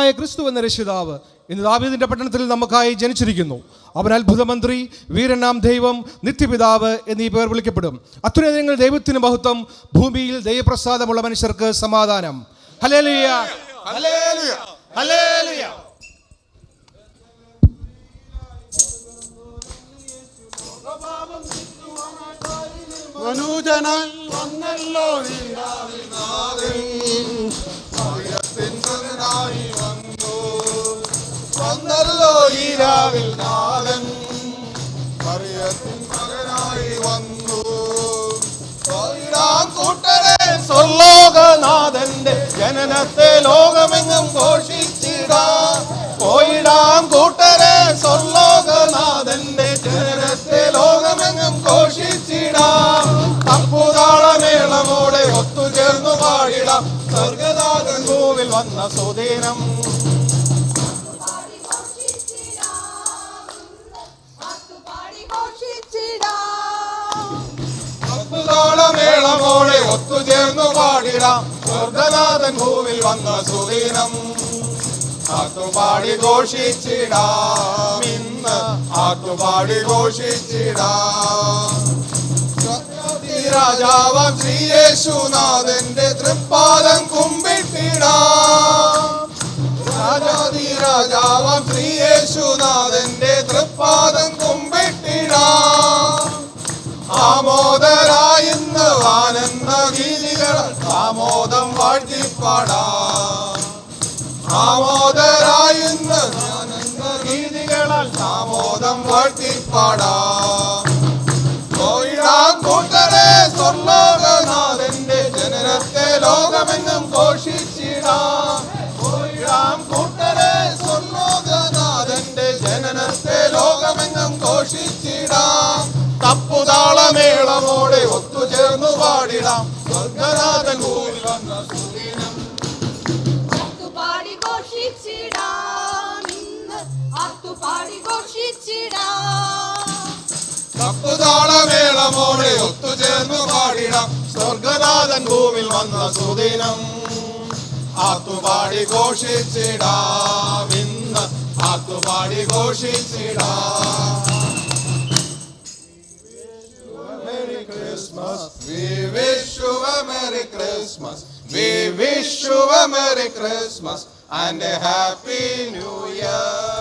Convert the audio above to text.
ദൈവമായ ക്രിസ്തു എന്ന രക്ഷിതാവ് ഇന്ന് ദാവീദിന്റെ പട്ടണത്തിൽ നമുക്കായി ജനിച്ചിരിക്കുന്നു. അവൻ അത്ഭുതമന്ത്രി വീരനാം ദൈവം നിത്യപിതാവ് എന്നീ പേർ വിളിക്കപ്പെടും. അത്യുന്നതങ്ങൾ ദൈവത്തിന് മഹത്വം ഭൂമിയിൽ ദൈവപ്രസാദമുള്ള മനുഷ്യർക്ക് സമാധാനം. ഹലേലുയ ഹലേലുയ ഹലേലുയ മനുജനായി വന്നല്ലോ വന്നല്ലോ ഈരാവിൽ രാവിൽ നാഥൻ. മറിയത്തിൻ മകനായി വന്നു. കൂട്ടരെ സ്വർലോകനാഥന്റെ ജനനത്തെ ലോകമെങ്ങും ഘോഷിച്ചിടാം. പോയിടാം കൂട്ടരെ സ്വർലോകനാഥന്റെ ജനനത്തെ ലോകമെങ്ങും ഘോഷിച്ചിടാം. തപ്പുതാളമേളമോടെ ഒത്തുചേർന്നു പാടിടാം. സ്വർഗനാഥൻ ഭൂവിൽ വന്ന സുദീനം ഒത്തുചേർന്നു പാടിടാം. സ്വർഗനാഥൻ ഭൂവിൽ വന്ന സുദീനം. ആത്തുപാടി ഘോഷിച്ചിടാം. ഇന്ന് ആത്തുപാടി ഘോഷിച്ചിടാം. ശ്രീ ശ്രീയേശുനാഥന്റെ തൃപ്പാദം കുമ്പിട്ടിടാം. വാഴ്ത്തിപ്പാടാം ആമോദരായുന്ന ആമോദം വാഴ്ത്തിപ്പാടാം. കൂട്ടരെ സ്വർലോകനാഥന്റെ ജനനത്തെ ലോകമെന്നും ഘോഷിച്ചിടാം ഒത്തുചേർന്നു സ്വർഗനാഥൻ ഭൂമിൽ വന്ന സുദിനം ആത്തുപാടി ഘോഷിച്ചിടാവിന്ന് ആത്തുപാടി ഘോഷിച്ചിടാ Christmas, we wish you a Merry Christmas, we wish you a Merry Christmas and a Happy New Year.